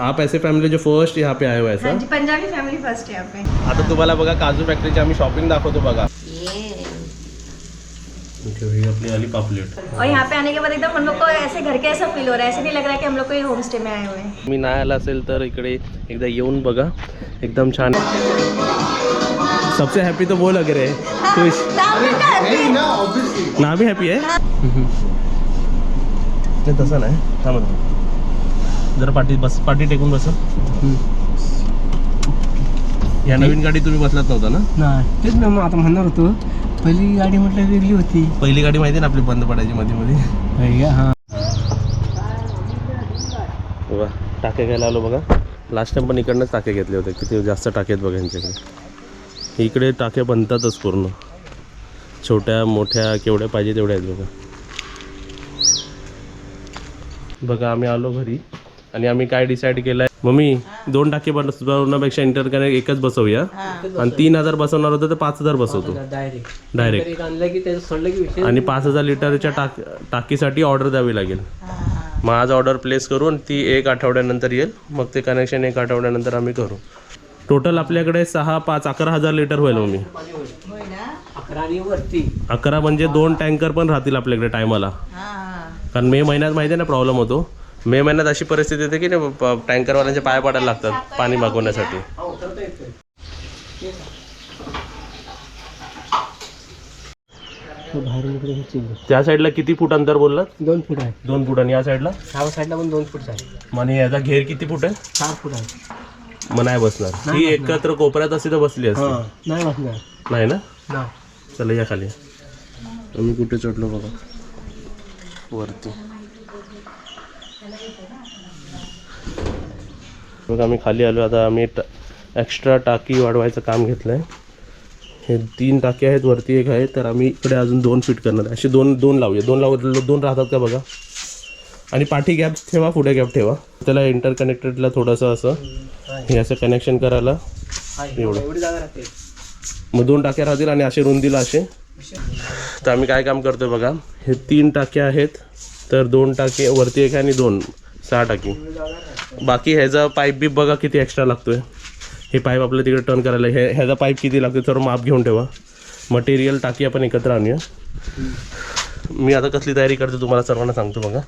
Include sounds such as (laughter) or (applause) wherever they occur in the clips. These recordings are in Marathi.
आप ऐसे फॅमिली जो फ़र्स्ट यहाँ पे आए हाँ ऐसा? जी पंजाबी फैमिली फ़र्स्ट है यहाँ पे। आता तुम्हाला बघा काजू फॅक्टरीची आम्ही शॉपिंग दाखवतो बघा ही आपली आली पापलेट और यहाँ पे आने के बाद एकदम हम लोग को ऐसे घर के ऐसा फील हो रहा है ऐसे नहीं लग रहा है कि हम लोग कोई होम स्टे में आए हुए हैं। मी नाही आला असेल तर इकडे एकदा येऊन बघा एकदम छान। सबसे हैप्पी तो वो लग रहे हैं खुश। (laughs) ना भी हैप्पी आहे नाही तसं (laughs) नाही थांबा. जरा पाठी बस पाठी टेकून बसा. या नवीन गाडी तुम्ही बसलात नव्हता ना? नाही तेच ना मग आता म्हणणार होतो पहिली गाडी म्हटलं वेगळी होती. पहिली गाडी माहिती आहे ना आपली बंद पडायची मध्ये मध्ये हा. बघा टाके घ्यायला आलो बघा. लास्ट टाइम पण इकडनंच टाके घेतले होते. किती जास्त टाके आहेत बघा यांच्याकडे. इकडे टाके बनतातच पूर्ण. छोट्या मोठ्या केवढ्या पाहिजे तेवढ्या आहेत बघा. बघा आम्ही आलो घरी. आणि आम्ही काय डिसाईड केलं आहे मम्मी दोन टाके बस बनवण्यापेक्षा इंटरकनेक्ट एकच बसवूया. आणि तीन हजार बसवणार होतं तर पाच हजार बसवतो. डायरेक्ट डायरेक्ट एक आणलं की त्याचं सोडलं की विषय आणि पाच हजार लिटरच्या टाक टाकीसाठी ऑर्डर द्यावी लागेल. मग आज ऑर्डर प्लेस करून ती एक आठवड्यानंतर येईल. मग ते कनेक्शन एक आठवड्यानंतर आम्ही करू. टोटल आपल्याकडे सहा पाच अकरा हजार लिटर होईल मग मी अकरा आणि वरती. अकरा म्हणजे दोन टँकर पण राहतील आपल्याकडे टायमाला कारण मे महिन्यात माहिती आहे ना प्रॉब्लेम होतो. मे महिन्यात अशी परिस्थिती येते की टँकरवाल्यांचे पाय पडायला लागतात पाणी मागवण्यासाठी. त्या साईडला किती फूट अंतर बोललात? दोन फूट आहे. दोन फूट. आणि या साईडला? ह्या साईडला पण दोन फूट आहे मग याचा घेर किती फूट आहे? चार फूट आहे. मग नाही बसणार. ही एकत्र कोपऱ्यात असती तर बसली असती. नाही वाचणार नाही ना? नाही. चला या खाली. आम्ही कुठे चढलो बघा. वरती. मग आम्ही खाली आलो. आता आम्ही एक्स्ट्रा टाकी वाढवायचं काम घेतलं आहे हे तीन टाकी आहेत वरती एक आहे. तर आम्ही इकडे अजून दोन फिट करणार आहे. असे दोन दोन लावूया. दोन लाव दोन राहतात का बघा? आणि पाठी गॅप ठेवा पुढे गॅप ठेवा. त्याला इंटरकनेक्टेडला थोडंसं असं हे असं कनेक्शन करायला एवढं. मग दोन टाक्या राहतील आणि असे रुंदीला असे. तर आम्ही काय काम करतोय बघा? हे तीन टाक्या आहेत. तर दोन टाके वरती एक आहे आणि दोन. सहा टाकी. बाकी ह्याचा पाईप बी बघा किती एक्स्ट्रा लागतोय. हे पाईप आपल्या तिकडे टर्न करायला हे ह्याचा पाईप किती लागतो तर माप घेऊन ठेवा. मटेरियल टाकी आपण एकत्र आणूया. मी आता कसली तयारी करतो तुम्हाला सर्वांना सांगतो बघा.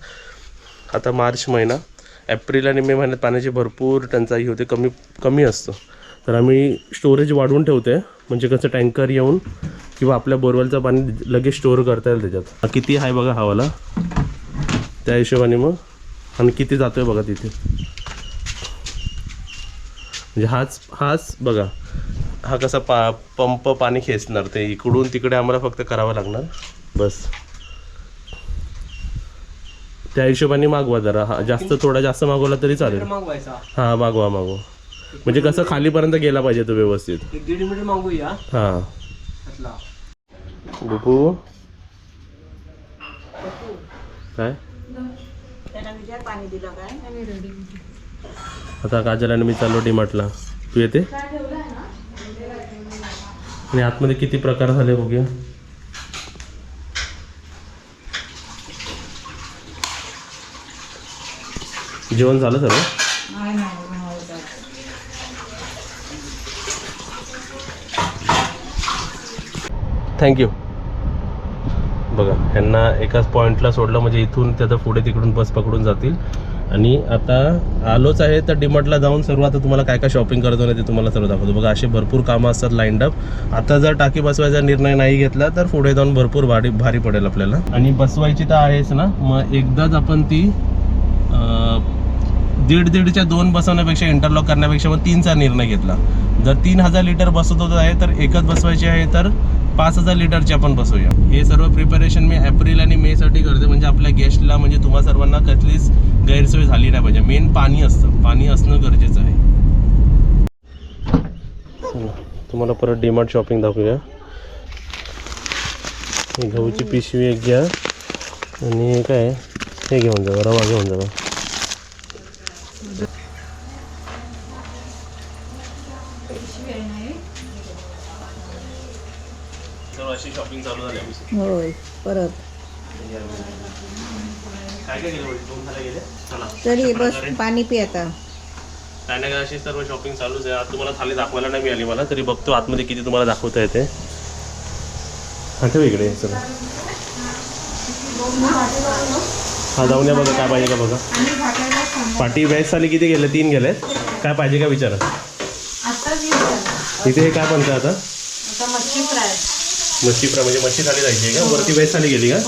आता मार्च महिना. एप्रिल आणि मे महिन्यात पाण्याची भरपूर टंचाई होते कमी कमी असतं. तर आम्ही स्टोरेज वाढवून ठेवते म्हणजे कसं टँकर येऊन किंवा आपल्या बोरवेलचं पाणी लगेच स्टोअर करता येईल त्याच्यात. किती आहे बघा हवाला? त्या हिशोबाने मग. आणि किती जातोय बघा तिथे. म्हणजे हाच हाच बघा. हा कसा पा पंप पाणी खेचणार ते इकडून तिकडे आम्हाला फक्त करावं लागणार. बस. त्या हिशोबाने मागवा जरा. हा जास्त थोडा जास्त मागवला तरी चालेल. मागवायचा. हा मागवा मागवा. म्हणजे कसं खालीपर्यंत गेला पाहिजे तो व्यवस्थित. एक दीड मीटर मागूया. हा. त्यातला बुपू काय? आता काजल आणि मी चाललो डीमार्टला. तू येते? आणि आतमध्ये किती प्रकार झाले बघूया. जेवण झालं सर्व थँक्यू बघा ह्यांना एकाच पॉईंटला सोडलं म्हणजे इथून त्याचं पुढे तिकडून बस पकडून जातील. आणि आता आलोच आहे तर डिमार्टला जाऊन सर्व आता तुम्हाला काय काय शॉपिंग करतो ना ते तुम्हाला सर्व दाखवतो. बघा असे भरपूर कामं असतात लाईंड अप आता जर टाकी बसवायचा निर्णय नाही घेतला तर पुढे जाऊन भरपूर भारी भारी पडेल आपल्याला. आणि बसवायची तर आहेच ना. मग एकदाच आपण ती दीड दीडच्या दोन बसवण्यापेक्षा इंटरलॉक करण्यापेक्षा मग तीनचा निर्णय घेतला. जर तीन हजार लिटर बसवत होत आहे तर एकच बसवायची आहे तर पाच हजार लिटरची आपण बसवूया. हे सर्व प्रिपरेशन मी एप्रिल आणि मेसाठी करते. म्हणजे आपल्या गेस्टला म्हणजे तुम्हा सर्वांना कसलीच गैरसोय झाली नाही पाहिजे. मेन पाणी असतं. पाणी असणं गरजेचं आहे. तुम्हाला परत डीमार्ट शॉपिंग दाखवूया. ही गहूची पिशवी एक घ्या. आणि काय? हे घेऊन जावा रवा घेऊन जावा अशी शॉपिंग चालू झाली. होय परत काय काय गेले दोन झाले गेले चला तरी बस पाणी पी आता. काय ना काय अशी सर्व शॉपिंग चालूच आहे. आज तुम्हाला थाली दाखवायला नाही मिळाली मला. तरी बघतो आतमध्ये किती तुम्हाला दाखवता येते. हा ठेव इकडे. चला. हा जाऊन या बघा काय पाहिजे का बघा. पाटी व्हेज थाली किती गेले? तीन गेले काय पाहिजे का विचारा. इथे हे काय बनतं आता? मच्छी फ्राय. मच्छी फ्राय म्हणजे मच्छी थाली जायची आहे का? वरती व्हेज थाली गेली का?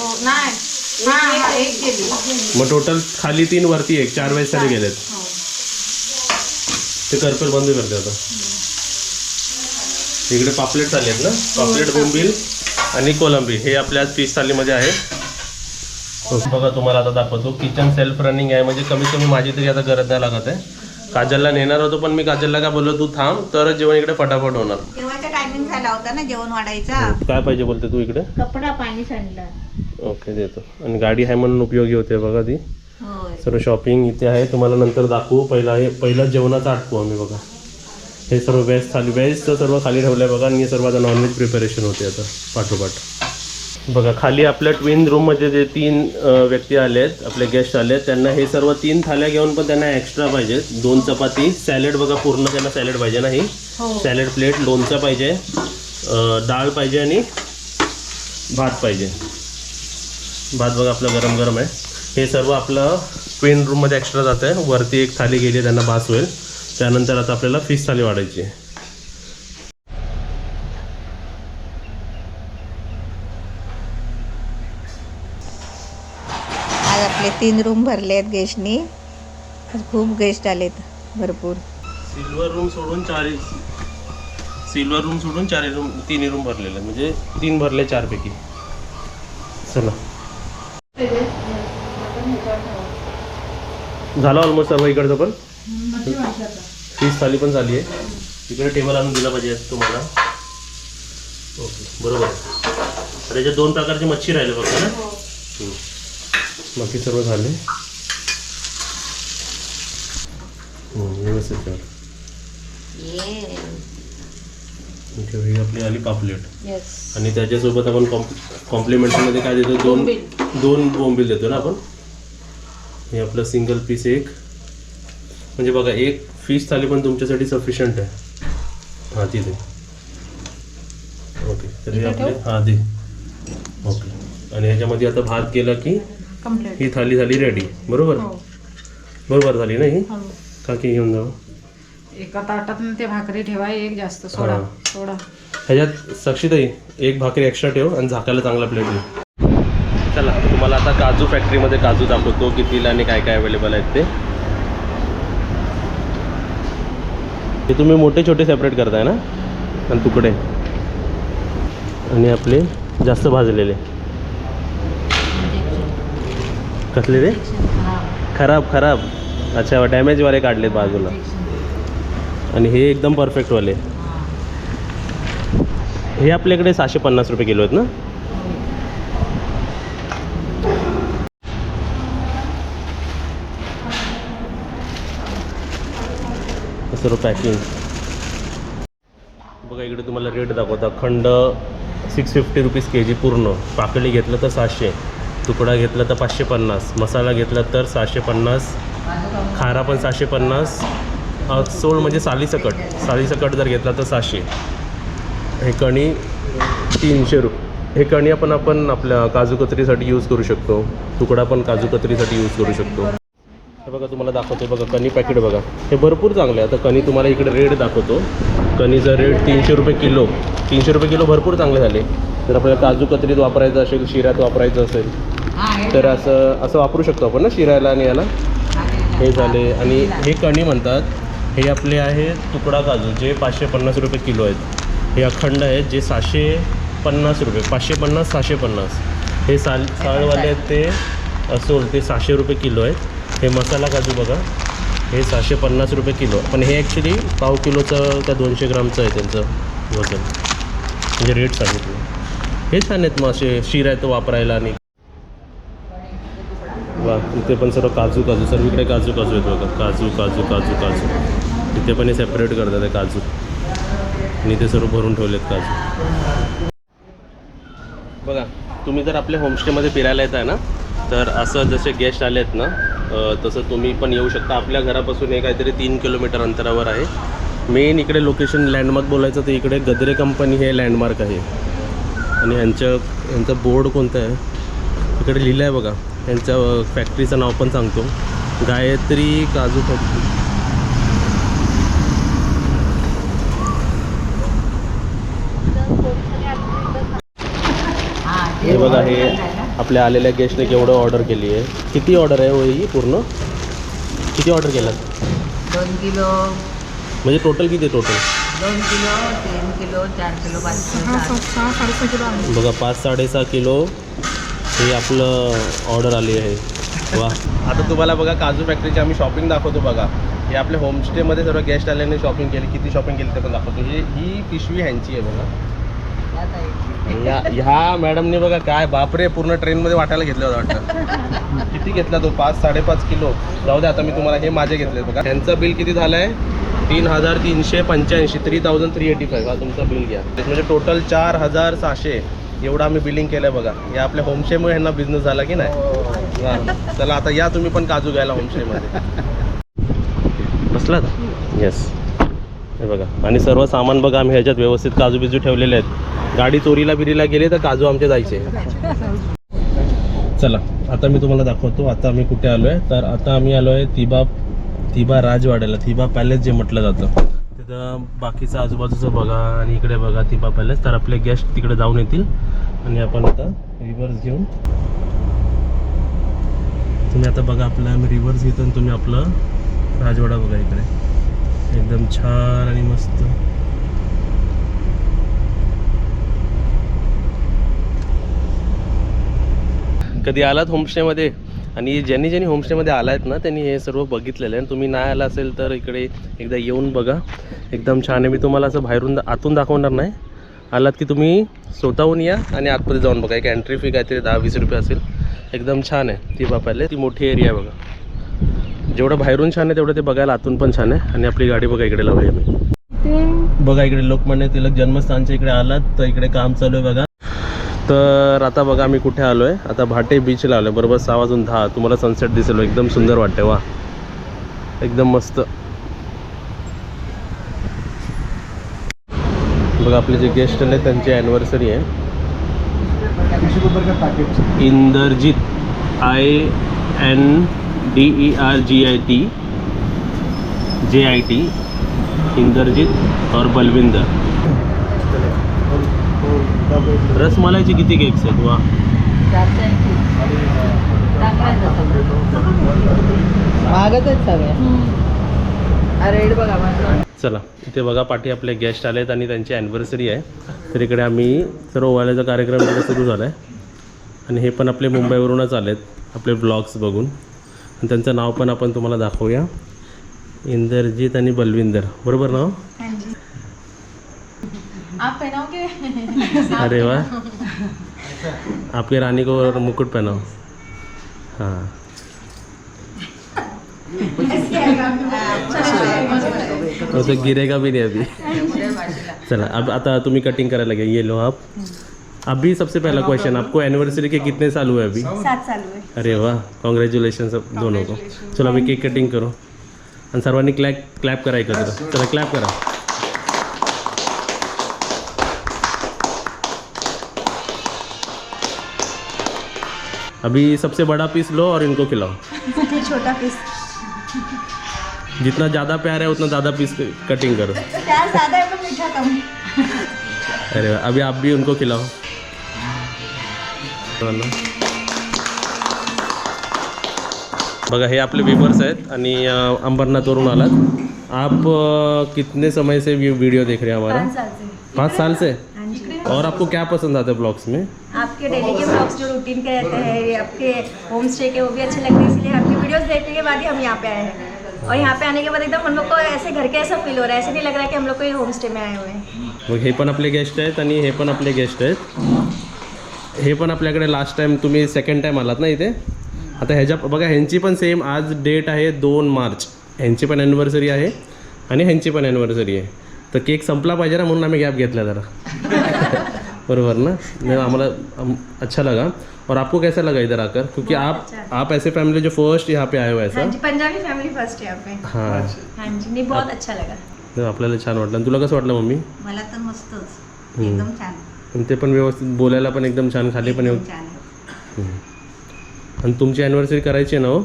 नाही हा एक केली. मग टोटल खाली तीन वरती एक चार वेळेस तरी गेलेत. ते करपेल बंद करते आता. इकडे पापलेट आहेत ना? पापलेट बोंबील आणि कोलंबी. हे आपल्या फिश थालीमध्ये आहे. बघा तुम्हाला आता दाखवतो. किचन सेल्फ रनिंग आहे. म्हणजे कमीत कमी माझी तरी आता गरज नाही लागत आहे. काजलला नेणार होतो पण मी काजलला काय बोललो तू थांब तरच जेवण इकडे फटाफट होणार. झाला होता ना जेवण वाढायचा. काय पाहिजे बोलते तू इकडे? कपडा पाणी सांडला. ओके देतो. आणि गाडी आहे म्हणून उपयोगी होते बघा ती. होय. सर्व शॉपिंग इथे आहे. तुम्हाला नंतर दाखवू. पहिला हे पहिलं जेवणाचं आटपू आम्ही बघा. हे सर्व व्हेज थाली व्हेजचं सर्व खाली ठेवलं आहे बघा. आणि हे सर्व आता नॉनव्हेज प्रिपरेशन होते आता. पाठोपाठ. बघा खाली आपल्या ट्विन रूममध्ये जे तीन व्यक्ती आले आहेत आपले गेस्ट आले आहेत त्यांना हे सर्व तीन थाल्या घेऊन पण त्यांना एक्स्ट्रा पाहिजेत. दोन चपाती सॅलेड बघा पूर्ण त्यांना सॅलेड पाहिजे ना ही. सॅलेड प्लेट लोणचं पाहिजे डाळ पाहिजे आणि भात पाहिजे. भात बघा आपलं गरम गरम आहे. हे सर्व आपलं ट्विन रूममध्ये एक्स्ट्रा जातं आहे वरती एक थाली गेली त्यांना भास होईल. त्यानंतर आता आपल्याला फिश थाली वाढायची आहे आज आपले तीन रूम भरले आहेत गेस्टनी आज खूप गेस्ट आलेत. भरपूर. सिल्वर रूम सोडून चार सिल्वर रूम सोडून चार रूम तिन्ही रूम भरलेले. म्हणजे तीन भरले चारपैकी. चला. झालं ऑलमोस्ट सर्व इकडचं पण? फिश थाली पण झाली आहे. इकडे टेबल आणून दिला पाहिजे तुम्हाला. ओके बरोबर तर याच्यात दोन प्रकारची मच्छी राहिले फक्त ना. हम्म. बाकी सर्व झाले. हम्म, व्यवस्थित ही आपली आली पापलेट. आणि त्याच्यासोबत आपण कॉम्प्लिमेंटरीमध्ये काय देतो? दोन दोन बोंबील देतो ना आपण? हे आपलं सिंगल पीस एक. म्हणजे बघा एक फिश थाली पण तुमच्यासाठी सफिशियंट आहे. हां ती दे. ओके तर हे आपले हां दे. ओके आणि ह्याच्यामध्ये आता भात केला की ही थाली झाली रेडी बरोबर? बरोबर झाली ना ही? का की घेऊन जाऊ? एका ताटात ते भाकरी ठेवा एक जास्त. सोडा हा. सोडा ह्याच्यात साक्षीताई एक भाकरी एक्स्ट्रा ठेव आणि झाकायला चांगला प्लेट दे. चला तुम्हाला आता काजू फॅक्टरीमध्ये काजू दाखवतो कितीला आणि काय काय अवेलेबल आहेत ते. हे तुम्ही मोठे छोटे सेपरेट करताय ना? आणि तुकडे. आणि आपले जास्त भाजलेले. कसले ते? खराब खराब. अच्छा डॅमेजवाले काढलेत बाजूला. आणि हे एकदम परफेक्टवाले हे आपल्याकडे सहाशे पन्नास रुपये किलो आहेत ना? सर्व पॅकिंग बघा इकडे तुम्हाला रेट दाखवता. खंड six fifty rupees K G पूर्ण. पाकळी घेतलं तर सहाशे. तुकडा घेतला तर पाचशे पन्नास मसाला घेतला तर सहाशे पन्नास खारा पण सहाशे पन्नास सोळ म्हणजे सालीसकट सालीसकट जर घेतला तर सहाशे. हे कणी तीनशे रुपये हे कणी आपण आपण आपल्या काजू कतरीसाठी यूज करू शकतो तुकडा पण काजू कतरीसाठी यूज करू शकतो. हे बघा तुम्हाला दाखवतो बघा कणी पॅकेट बघा. हे भरपूर चांगलं आहे. आता कणी तुम्हाला इकडे रेट दाखवतो. कणीचा रेट तीनशे रुपये किलो. तीनशे रुपये किलो भरपूर चांगले झाले. जर आपल्याला काजू कतरीत वापरायचं असेल शिऱ्यात वापरायचं असेल तर असं असं वापरू शकतो आपण ना शिरायला आणि याला? हे झाले. आणि हे कणी म्हणतात हे आपले आहे तुकडा काजू जे पाचशे पन्नास रुपये किलो आहेत. हे अखंड आहेत जे सहाशे पन्नास रुपये पाचशे पन्नास सहाशे पन्नास. हे साल साळवाले आहेत ते असोल ते सहाशे रुपये किलो आहेत. हे मसाला काजू बघा. हे सहाशे पन्नास रुपये किलो. पण हे ॲक्च्युली पाव किलोचं का दोनशे ग्रामचं आहे त्यांचं वजन. म्हणजे रेट सांगितलं. हे छान आहेत मग असे शिर आहे तो वापरायला आणि वा इथे पण सर्व काजू काजू. सर्वीकडे काजू काजू आहेत बघा. काजू काजू काजू काजू. इथे पण हे सेपरेट करतात काजू. आणि इथे सर्व भरून ठेवलेत काजू. बघा तुम्ही जर आपल्या होमस्टेमध्ये फिरायला येत आहे ना तर असं जसे गेस्ट आले आहेत ना तसं तुम्ही पण येऊ शकता. आपल्या घरापासून हे काहीतरी तीन किलोमीटर अंतरावर आहे. मेन इकडे लोकेशन लँडमार्क बोलायचं तर इकडे गद्रे कंपनी हे लँडमार्क आहे. आणि ह्यांचं ह्यांचं बोर्ड कोणतं आहे? इकडे लिहिलं आहे बघा. ह्यांच्या फॅक्टरीचं नाव पण सांगतो. गायत्री काजू फॅक्टरी हे बघा हे आपल्या आलेल्या गेस्टने केवढं ऑर्डर केली आहे? किती ऑर्डर आहे हो ही पूर्ण? किती ऑर्डर केलात? दोन किलो. म्हणजे टोटल किती टोटल दोन किलो तीन किलो चार किलो पाच किलो बघा पाच साडेसहा किलो हे आपलं ऑर्डर आली आहे. वा. आता तुम्हाला बघा काजू फॅक्टरीची आम्ही शॉपिंग दाखवतो बघा. हे आपल्या होमस्टेमध्ये सर्व गेस्ट आल्याने शॉपिंग केली. किती शॉपिंग केली ते पण दाखवतो. ही ही पिशवी ह्यांची आहे बघा. ह्या ह्या मॅडमने बघा काय बापरे पूर्ण ट्रेनमध्ये वाटायला घेतलं होतं वाटतं. किती घेतला तो? पाच साडेपाच किलो. जाऊ दे आता मी तुम्हाला हे माझे घेतले बघा. त्यांचं बिल किती झालं आहे तीन हजार तीनशे पंच्याऐंशी three thousand three eighty five हा तुमचं बिल घ्या. म्हणजे टोटल चार हजार सहाशे. एवढं आम्ही बिलिंग केलं बघा. या आपल्या होमशेमुळे ह्यांना बिझनेस झाला की नाही? चला आता या तुम्ही पण काजू घ्यायला होमशेमध्ये बसला येस हे बघा. आणि सर्व सामान बघा आम्ही ह्याच्यात व्यवस्थित काजू बिजू ठेवलेले आहेत. गाडी चोरीला बिरीला गेली तर काजू आमचे जायचे. चला आता मी तुम्हाला दाखवतो आता आम्ही कुठे आलो आहे तर आता आम्ही आलो आहे तिबा तिबा राजवाड्याला. तिबा पॅलेस जे म्हटलं जातं. तिथं बाकीचं आजूबाजूचं बघा आणि इकडे बघा तिबा पॅलेस तर आपले गेस्ट तिकडे जाऊन येतील. आणि आपण आता रिव्हर्स घेऊन तुम्ही आता बघा आपलं आम्ही रिव्हर्स घेतो आणि तुम्ही आपलं राजवाडा बघा इकडे. एकदम छान आणि मस्त. कधी आलात होमस्टेमध्ये? आणि ज्यांनी ज्यांनी होमस्टेमध्ये आला आहेत ना त्यांनी हे सर्व बघितलेलं आहे. आणि तुम्ही नाही आला असेल तर इकडे एकदा येऊन बघा. एकदम छान आहे. मी तुम्हाला असं बाहेरून दा- आतून दाखवणार नाही. आलात की तुम्ही स्वतःहून या आणि आतमध्ये जाऊन बघा. एक एंट्री फी काहीतरी दहा वीस रुपये असेल. एकदम छान आहे. ती बापायला ती मोठी एरिया आहे बघा. जेवढं बाहेरून छान आहे तेवढं ते बघायला आतून पण छान आहे. आणि आपली गाडी बघा इकडे लावली मी बघा इकडे लोकमान्य तिलक जन्मस्थानच्या इकडे आलात तर इकडे काम चालू आहे बघा. तर आता बघा आम्ही कुठे आलो आहे आता भाटे बीचला आलो आहे बरोबर सहा वाजून दहा. तुम्हाला सनसेट दिसेल. एकदम सुंदर वाटते वा. एकदम मस्त. बघा आपले जे गेस्ट आले त्यांची ॲनिव्हर्सरी आहे. Inderjit I N D E R G I T J I T Inderjit और बलविंदर. रसमलाईचे किती केक्स आहेत वा आहेत सगळ्या बघा चला इथे बघा पाठी आपले गेस्ट आलेत आणि त्यांची ॲनिव्हर्सरी आहे. तर इकडे आम्ही सर्व ओवाळ्याचा कार्यक्रम सुरू झाला आहे आणि हे पण आपले मुंबईवरूनच आलेत आपले ब्लॉग्स बघून. आणि त्यांचं नाव पण आपण तुम्हाला दाखवूया. इंदरजीत आणि बलविंदर. बरोबर पहनाओगे अरे वाह आपके रानी को मुकुट पहनाओ. हाँ. वो तो गिरेगा भी नहीं अभी। चला अब आता तुम्ही कटिंग करायला घ्या ये लो आप. अभी सबसे पहला क्वेश्चन आपको एनिवर्सरी के कितने साल हुए अभी? सात साल हुए। अरे वाह कॉन्ग्रॅच्युलेशन सब दोनों को। चलो अभी केक कटिंग करो। आणि सर्वांनी क्लॅप क्लॅप करा एकत्र चला क्लॅप करा। अभी सबसे बड़ा पीस लो और इनको खिलाओ। छोटा पीस जितना ज़्यादा प्यार है उतना ज़्यादा पीस कटिंग करो। प्याज ज़्यादा है पर मीठा कम। अरे अभी आप भी उनको खिलाओ। बघा हे आपले व्यूवर्स आहेत आणि अंबरनाथवरून आलात. आप कितने समय से वीडियो देख रहे हैं हमारा? पाँच साल से. और आपको क्या पसंद आता है ब्लॉग्स में? आपके डेली के ब्लॉग्स जो रूटीन के रहते हैं ये आपके होम स्टे के वो भी अच्छे लगते हैं इसलिए आपकी वीडियोस देखने के बाद ही हम यहाँ पे आए हैं। और यहाँ पे आने के बाद एकदम हम लोग को ऐसे घर के ऐसा फील हो रहा है ऐसे नहीं लग रहा है कि हम लोग कोई होम स्टे में आए हुए हैं। हे पण आपले गेस्ट आहेत आणि हे पण आपले गेस्ट आहेत. हे पण आपल्याकडे लास्ट टाइम तुम्ही सेकंड टाइम आलात ना इथे? आता ह्याच्या बघा ह्यांची पण सेम आज डेट आहे दोन मार्च. ह्यांची पण ॲनिव्हर्सरी आहे आणि ह्यांची पण ॲनिव्हर्सरी आहे. तर केक संपला पाहिजे ना म्हणून आम्ही गॅप घेतला जरा. (laughs) बरोबर ना? नाही आम्हाला आम- अच्छा लगा. और आपको कैसा लगा इधर आकर? क्योंकि आप आप ऐसे फैमिली जो फर्स्ट यहाँ पे आए हो ऐसा? हाँ पंजाबी फैमिली फर्स्ट यहाँ पे. हां. हाँ जी नहीं बहुत अच्छा लगा. आपल्याला छान वाटलं. तुला कसं वाटलं मम्मी? मला तर मस्तच. एकदम छान. आणि ते पण व्यवस्थित बोलायला पण एकदम छान खाली पण येऊ छान आणि तुमची अॅनिव्हर्सरी करायची आहे ना हो?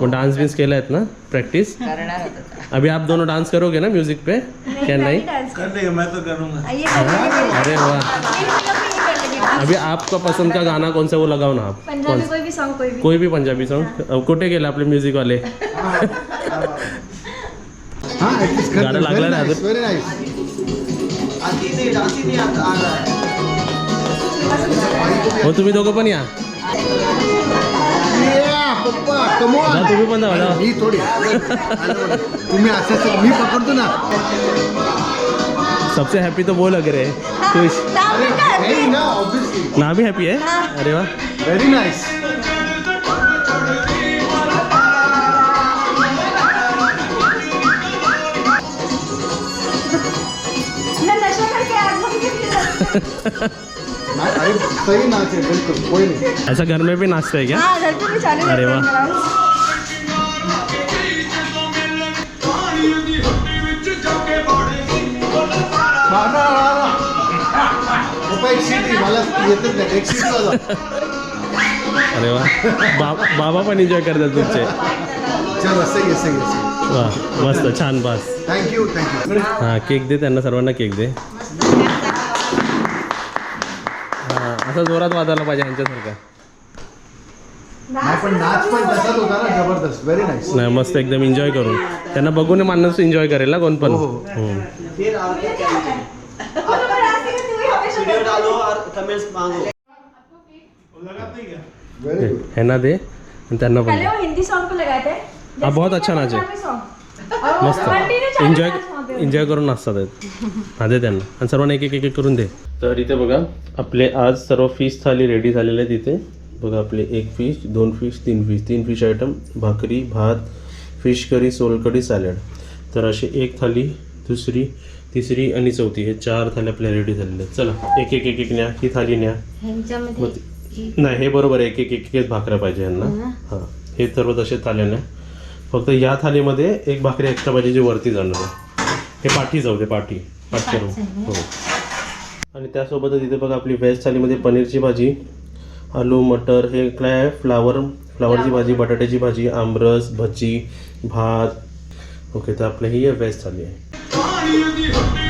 मग डान्स बिन्स केला आहेत ना? प्रॅक्टिस करणार होतं अभी आप दोनों डांस करोगे ना म्यूजिक पे? क्या नहीं डांस कर देगा मैं तो करूँगा. ये कर लेंगे। अरे वाह लेंगे अभी आपका पसंद का गाना कौन सा वो लगाओ ना आप. पंजाबी कोई भी सॉन्ग कोई भी. कोई भी पंजाबी सॉन्ग कुठे गेले आपले म्युझिक वाले? हाँ कर गाना लागला ना अजून? वेरी नाइस हो तुम्ही दोघं पण या. पप्पा कम जा, तुम्ही पण जावा, जावा. मी थोडी. तुम्ही असं असं- मी पकडतो ना. सबसे हैप्पी तो वो लग रहे हैं खुश Very ना ऑब्विसली ना भी हैप्पी है? अरे वाह. व्हेरी नाइस मैं नशा करके आग लगी थी। (laughs) अरे सही नाच है बिल्कुल. कोई नहीं. ऐसा घर में भी नाचते हैं क्या? हाँ घर पे भी चालू अरे वाह। अरे वा बा बाबा पण एन्जॉय करतात तुमचे. चलो सही आहे सही आहे सही वा मस्त छान बस. थँक्यू थँक्यू हां केक दे त्यांना सर्वांना केक दे. असं जोरात वाजायला पाहिजे यांच्यासारखा. नाही पण नाच पण तसाच होता ना जबरदस्त. व्हेरी नाईस नाही मस्त एकदम एन्जॉय करून. त्यांना बघून माणूस एन्जॉय करेल ना कोण पण. हो, हो. हूँ। व्हेरी गुड ह्यांना दे आणि त्यांना पण पहले दे. वो हिंदी सॉन्ग पे लगाए थे हाँ, बहुत अच्छा नाच है। मस्त. एन्जॉय एन्जॉय करून आहेत. हा दे त्यांना. आणि सर्वांना एक एक एक एक करून दे. तर इथे बघा आपले आज सर्व फिश थाली रेडी झालेले आहेत इथे. बघा आपले एक फिश दोन फिश तीन फिश तीन फिश आयटम भाकरी भात फिश करी सोलकढी सॅलड तर अशी एक थाली दुसरी तिसरी आणि चौथी. हे चार थाली आपल्या रेडी झालेले आहेत. चला एक एक एक एक न्या. ही थाली न्या. मग नाही हे बरोबर आहे. एक एक एक एकच भाकऱ्या पाहिजे यांना. हां. हे सर्व तसे थाल्या न्या. फक्त या थालीमध्ये एक भाकरी एक्स्ट्रा पाहिजे जी वरती जाणार आहे. हे पाठी जाऊ दे पाठी. पाठ करू हो. आणि त्यासोबतच इथे बघा आपली व्हेज थालीमध्ये पनीरची भाजी आलू मटर हे काय आहे? फ्लावर फ्लावरची भाजी बटाट्याची भाजी आमरस भजी भात. ओके तर आपलं ही व्हेज थाली आहे.